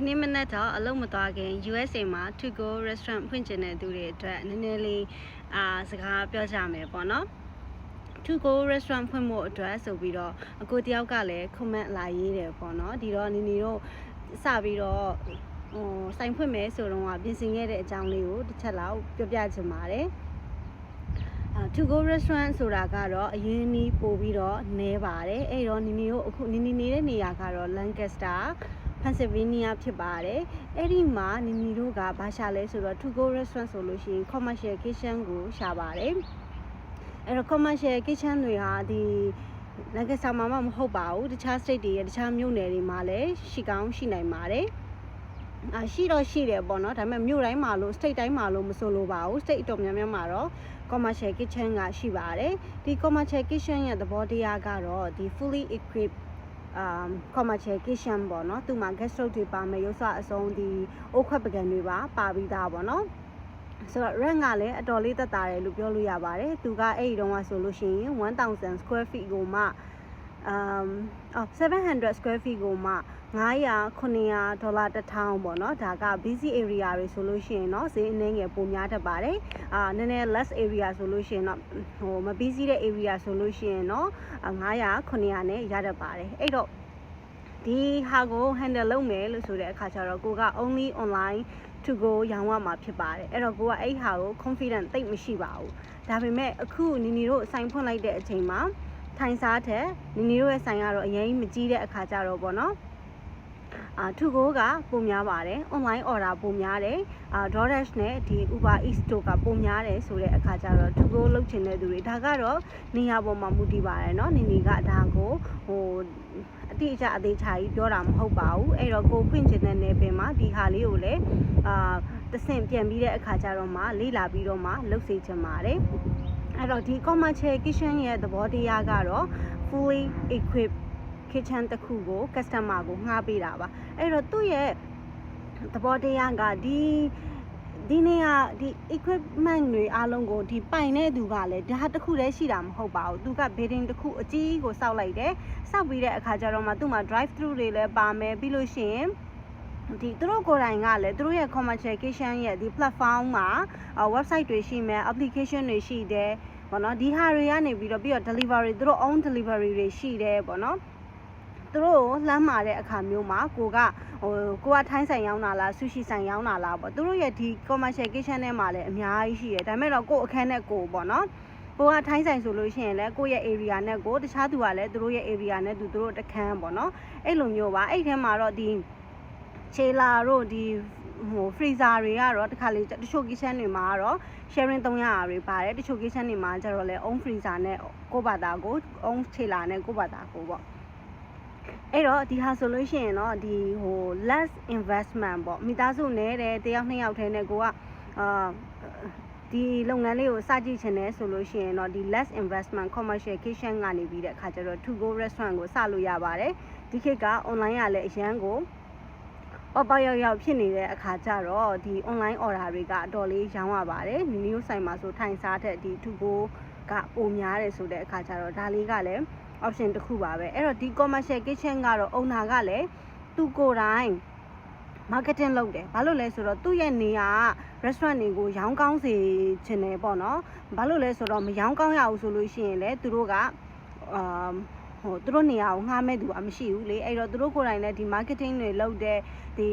ဒီနေ့မနက်တော့အလုပ်မသွားခင် USA မှာ To Go Restaurant ဖွင့်ချင်တဲ့သူတွေအတွက်နည်းနည်းလေးအာစကားပြောကြမယ်ပေါ့နော် To Go Restaurant ဖွင့်ဖို့အတွက်ဆိုပြီးတော့အကိုတယောက်ကလည်း comment လာရေးတယ်ပေါ့နော်ဒီတော့နီနီတို့စပြီးတော့ဟိုစိုင်ဖွင့်မယ်ဆိုတော့ပြင်ဆင်ခဲ့တဲ့အကြောင်းလေးကိုတစ်ချက်လောက်ပြောပြချင်ပါတယ်အာ To Go Restaurant ဆိုတာကတော့အရင်နီးပို့ပြီးတော့နဲပါတယ်အဲ့တော့နီနီတို့အခုနီနီနေတဲ့နေရာကတော့ Lancaster Pennsylvania ဖြစ်ပါတယ်အဲ့ဒီမှာနီနီတို့ကဘာရှာလဲဆိုတော့ To Go Restaurant ဆိုလို့ရှိရင် commercial kitchen ကိုရှာပါတယ်အဲ့တော့ commercial kitchen တွေဟာဒီလက်ကစားမှာမဟုတ်ပါဘူးတခြား state တွေရဲ့တခြားမြို့နယ်တွေမှာလည်းရှိကောင်းရှိနိုင်ပါတယ်အာရှိတော့ရှိတယ်ပေါ့နော်ဒါပေမဲ့မြို့တိုင်းမှာလို့ state တိုင်းမှာလို့မဆိုလိုပါဘူး state အတော်များများမှာတော့ commercial kitchen ကရှိပါတယ်ဒီ commercial kitchen ရဲ့သဘောတရားကတော့ဒီ fully equipped um commercial kitchen ပေါ့နော်သူမှာ guest room တွေပါမယ်ရုပ်ဆွအစုံဒီအိုးခွက်ပကံတွေပါပါပြီးသားပေါ့နော်ဆိုတော့ rent ကလည်းအတော်လေးသက်သာတယ်လို့ပြောလို့ရပါတယ်သူကအဲ့ဒီတုန်းကဆိုလို့ရှိရင်1000 square feet ကိုမှ um အော်700 square feet ကိုမှ 900 900ဒေါ်လာ1000ပေါ့နော်ဒါက busy area တွေဆိုလို့ရှိရင်เนาะဈေးအနည်းငယ်ပိုများတတ်ပါတယ်အာနည်းနည်း less area ဆိုလို့ရှိရင်တော့ဟိုမ busy တဲ့ area ဆိုလို့ရှိရင်เนาะ900 900နဲ့ရတတ်ပါတယ်အဲ့တော့ဒီဟာကို handle လုပ်မယ်လို့ဆိုတဲ့အခါကျတော့ကိုက only online to go ရောင်းရမှာဖြစ်ပါတယ်အဲ့တော့ကိုကအဲ့ဟာကို confident တိတ်မရှိပါဘူးဒါပေမဲ့အခုနီနီတို့စိုင်ဖွင့်လိုက်တဲ့အချိန်မှာထိုင်စားတဲ့နီနီတို့ရဲ့ဆိုင်ကတော့အရင်မကြီးတဲ့အခါကျတော့ပေါ့နော် အာထူကိုကပုံများပါတယ် online order ပုံများတယ်အာ DoorDash နဲ့ဒီ Uber Eats တို့ကပုံများတယ်ဆိုတဲ့အခါကျတော့ထူကိုလုတ်ချင်တဲ့သူတွေဒါကတော့နေရာပေါ်မှာမူတည်ပါတယ်เนาะနေနေကဒါကိုဟိုအတိအကျအသေးချာကြီးပြောတာမဟုတ်ပါဘူးအဲ့တော့ကိုဖွင့်ချင်တဲ့နယ်ပယ်မှာဒီဟာလေးကိုလည်းအာတဆင့်ပြန်ပြီးတဲ့အခါကျတော့မှလေးလာပြီးတော့မှလုတ်စေချင်ပါတယ်အဲ့တော့ဒီ commercial kitchen ရဲ့သဘောတရားကတော့ fully equipped kitchen တစ်ခုကို customer ကိုငှားပေးတာပါအဲ့တော့သူ့ရဲ့သဘောတရားကဒီဒီနေ့ကဒီ equipment တွေအားလုံးကိုဒီပိုင်တဲ့သူကလည်းဒါတစ်ခုတည်းရှိတာမဟုတ်ပါဘူးသူက building တစ်ခုအကြီးကိုစောက်လိုက်တယ်စောက်ပြီးတဲ့အခါကျတော့မှသူ့မှာ drive thru တွေလည်းပါမယ်ပြီးလို့ရှိရင်ဒီသူတို့ကိုယ်တိုင်ကလည်းသူတို့ရဲ့ commercial kitchen ရဲ့ဒီ platform မှာ website တွေရှိမယ် application တွေရှိတယ်ပေါ့နော်ဒီဟာတွေကနေပြီးတော့ပြီးတော့ delivery သူတို့ own delivery တွေရှိတယ်ပေါ့နော် သူတို့ကိုလှမ်းမာတဲ့အခါမျိုးမှာကိုကဟိုကိုကထိုင်းဆိုင်ရောင်းတာလားဆူရှီဆိုင်ရောင်းတာလားပေါ့သူတို့ရဲ့ဒီ commercial kitchen ထဲမှာလည်းအများကြီးရှိတယ်ဒါပေမဲ့တော့ကို့အခန်းနဲ့ကိုပေါ့နော်ကိုကထိုင်းဆိုင်ဆိုလို့ရှိရင်လည်းကိုယ့်ရဲ့ area နဲ့ကိုတခြားသူကလည်းသူတို့ရဲ့ area နဲ့သူတို့တခန်းပေါ့နော်အဲ့လိုမျိုးပါအဲ့ထဲမှာတော့ဒီခြေလာတို့ဒီဟို freezer တွေကတော့တခါလေတချို့ kitchen တွေမှာကတော့ sharing 300တွေပါတယ်တချို့ kitchen တွေမှာကျတော့လေ own freezer နဲ့ကိုယ့်ဘာသာကို own ခြေလာနဲ့ကိုယ့်ဘာသာကိုပေါ့ အဲ့တော့ဒီဟာဆိုလို့ရှိရင်တော့ဒီဟို less investment ပေါ့မိသားစုနဲ့တဲ့တယောက်နှစ်ယောက်ထဲနဲ့ကိုကအာဒီလုပ်ငန်းလေးကိုစကြည့်ချင်တယ်ဆိုလို့ရှိရင်တော့ဒီ less investment commercial kitchen ကနေပြီးတဲ့အခါကျတော့ to go restaurant ကိုစလို့ရပါတယ်ဒီခေတ်က online ကလည်းအရန်ကိုပေါပေါရောက်ရောက်ဖြစ်နေတဲ့အခါကျတော့ဒီ online order တွေကအတော်လေးရောင်းရပါတယ်နီနီယိုဆိုင်မှာဆိုထိုင်စားတဲ့ဒီ to go ကပုံများတယ်ဆိုတဲ့အခါကျတော့ဒါလေးကလည်း option တစ်ခုပါပဲအဲ့တော့ဒီ commercial kitchen ကတော့ owner ကလည်းသူကိုယ်တိုင် marketing လုပ်တယ်ဘာလို့လဲဆိုတော့သူ့ရဲ့နေရာက restaurant တွေကိုရောင်းကောင်းစေချင်တယ်ပေါ့နော်ဘာလို့လဲဆိုတော့မရောင်းကောင်းရဘူးဆိုလို့ရှိရင်လည်းသူတို့ကအာဟိုသူတို့နေရာကိုငှားမဲ့သူအမရှိဘူးလေအဲ့တော့သူတို့ကိုယ်တိုင်လည်းဒီ marketing တွေလုပ်တဲ့ဒီ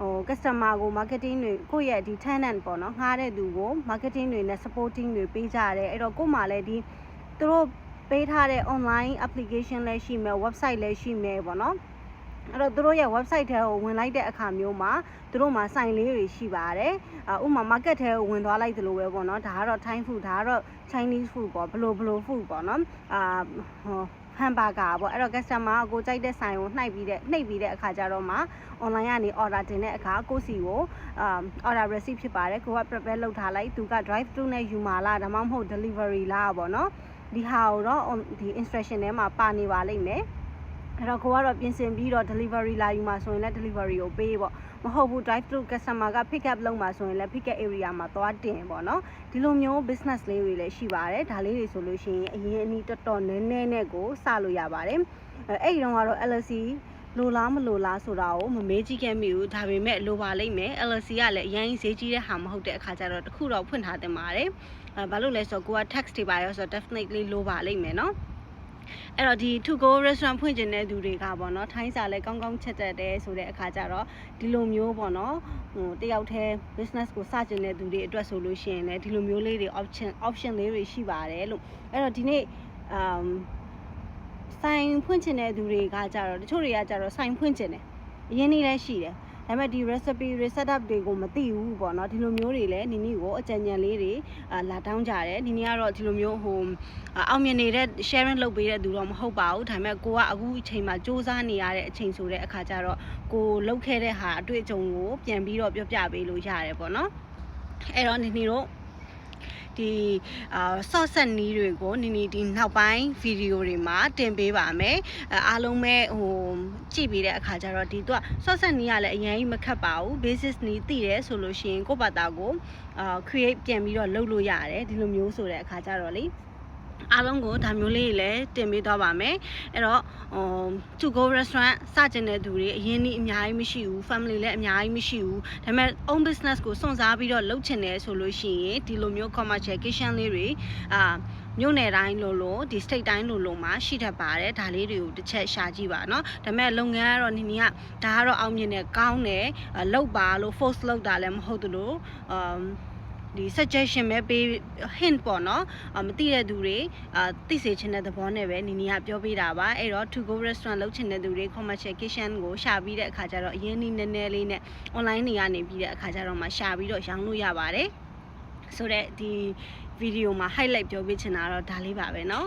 ဟို customer ကို marketing တွေကိုယ့်ရဲ့ဒီ tenant ပေါ့နော်ငှားတဲ့သူကို marketing တွေနဲ့ supporting တွေပေးကြတယ်အဲ့တော့ကို့မှာလည်းဒီသူတို့ ပေးထားတဲ့ online application လည်းရှိမယ် website လည်းရှိမယ်ပေါ့နော်အဲ့တော့သူတို့ရဲ့ website ထဲကိုဝင်လိုက်တဲ့အခါမျိုးမှာသူတို့မှာဆိုင်လေးတွေရှိပါတယ်အဥမာ market ထဲကိုဝင်သွားလိုက်သလိုပဲပေါ့နော်ဒါကတော့ Thai food ဒါကတော့ Chinese food ပေါ့ဘလိုဘလို food ပေါ့နော်အာဟိုဟမ်ဘာဂါပေါ့အဲ့တော့ customer ကကိုကြိုက်တဲ့ဆိုင်ကိုနှိုက်ပြီးတဲ့နှိပ်ပြီးတဲ့အခါကျတော့မှ online ကနေ order တင်တဲ့အခါကိုစီကိုအာ order receipt ဖြစ်ပါတယ်ကိုက prepare လုပ်ထားလိုက်သူက drive thru နဲ့ယူมาလားဒါမှမဟုတ် delivery လားပေါ့နော် ဒီဟာကိုတော့ဒီ instruction ထဲမှာပါနေပါလိမ့်မယ်အဲ့တော့ကိုကတော့ပြင်ဆင်ပြီးတော့ delivery လာယူမှာဆိုရင်လည်း delivery ကိုပေးပေါ့မဟုတ်ဘူး drive thru customer က pick up လုပ်မှာဆိုရင်လည်း pick up area မှာသွားတင်ပေါ့နော်ဒီလိုမျိုး business လေးတွေလည်းရှိပါတယ်ဒါလေးတွေဆိုလို့ရှိရင်အရင်အနည်းတော်တော်နည်းနည်းနဲ့ကိုစလို့ရပါတယ်အဲ့ဒီတော့ကတော့ LLC လိုလားမလိုလားဆိုတာကိုမမေးကြည့်ခဲ့မိဘူးဒါပေမဲ့လိုပါလိမ့်မယ် LC ကလည်းအရင်ဈေးကြီးတဲ့ဟာမဟုတ်တဲ့အခါကျတော့တခုတော့ဖွင့်ထားတင်ပါတယ်အဲ ဘာလို့လဲဆိုတော့ကိုက tax တွေပါရောဆိုတော့ definitely လိုပါလိမ့်မယ်နော်အဲ့တော့ဒီ to go restaurant ဖွင့်ကျင်တဲ့သူတွေကပေါ့နော်ထိုင်းစာလည်းကောင်းကောင်းချက်တတ်တယ်ဆိုတဲ့အခါကျတော့ဒီလိုမျိုးပေါ့နော်ဟိုတယောက်တည်း business ကိုစကျင်တဲ့သူတွေအတွက်ဆိုလို့ရှိရင်လည်းဒီလိုမျိုးလေးတွေ option option လေးတွေရှိပါတယ်လို့အဲ့တော့ဒီနေ့ um ဆိုင်ဖွင့်ချင်တဲ့သူတွေကကြတော့တချို့တွေကကြတော့ဆိုင်ဖွင့်ချင်တယ်အရင်နေ့လည်းရှိတယ် ဒါပေမဲ့ဒီ recipe resetup တွေကိုမသိဘူးပေါ့နော်ဒီလိုမျိုးတွေလည်းနီနီကိုအကြံဉာဏ်လေးတွေအာလာတောင်းကြတယ်နီနီကတော့ဒီလိုမျိုးဟိုအာအောင်မြင်နေတဲ့ sharing လုပ်ပေးတဲ့သူတော့မဟုတ်ပါဘူးဒါပေမဲ့ကိုကအခုအချိန်မှာစူးစမ်းနေရတဲ့အချိန်ဆိုတဲ့အခါကျတော့ကိုလုပ်ခဲ့တဲ့ဟာအတွေ့အကြုံကိုပြန်ပြီးတော့ပြောပြပေးလို့ရတယ်ပေါ့နော်အဲ့တော့နီနီတို့ ဒီအာ source ဆက်နီးတွေကိုနီနီဒီနောက်ပိုင်းဗီဒီယိုတွေမှာတင်ပေးပါမယ်အဲအားလုံးပဲဟိုကြည့်ပြီးတဲ့အခါကျတော့ဒီသူက source ဆက်နီးကလည်းအရင်ကြီးမခက်ပါဘူး basis နီးသိတယ်ဆိုလို့ရှိရင်ကိုယ့်ဘာသာကိုအာ create ပြန်ပြီးတော့လုပ်လို့ရတယ်ဒီလိုမျိုးဆိုတဲ့အခါကျတော့လေ အားလုံးကိုဒါမျိုးလေးတွေလည်းတင်ပေးသွားပါမယ်အဲ့တော့ဟို to go restaurant စကျင်တဲ့သူတွေအရင်นี้အများကြီးမရှိဘူး family လည်းအများကြီးမရှိဘူးဒါပေမဲ့ own business ကိုစွန့်စားပြီးတော့လုပ်ချင်တယ်ဆိုလို့ရှိရင်ဒီလိုမျိုး commercial kitchen လေးတွေအာမြို့နယ်တိုင်းလို့လို့ဒီ state တိုင်းလို့လို့မှာရှိတတ်ပါတယ်ဒါလေးတွေကိုတစ်ချက်ရှာကြည့်ပါเนาะဒါပေမဲ့လုပ်ငန်းကတော့နီနီကဒါကတော့အောင်မြင်တယ်ကောင်းတယ်အာလုပ်ပါလို့ force လုပ်တာလည်းမဟုတ်သလိုအမ် ဒီ suggestion ပဲပေး hint ပေါ့နော်အမသိတဲ့သူတွေအာသိစေချင်တဲ့သဘောနဲ့ပဲနီနီကပြောပေးတာပါအဲ့တော့ to go restaurant လုပ်ချင်တဲ့သူတွေ commercial kitchen ကိုရှာပြီးတဲ့အခါကျတော့အရင်နည်းနည်းနည်းလေးနဲ့ online တွေကနေပြီးတဲ့အခါကျတော့မှရှာပြီးတော့ရောင်းလို့ရပါတယ်ဆိုတော့ဒီဗီဒီယိုမှာ highlight ပြောပေးချင်တာတော့ဒါလေးပါပဲเนาะ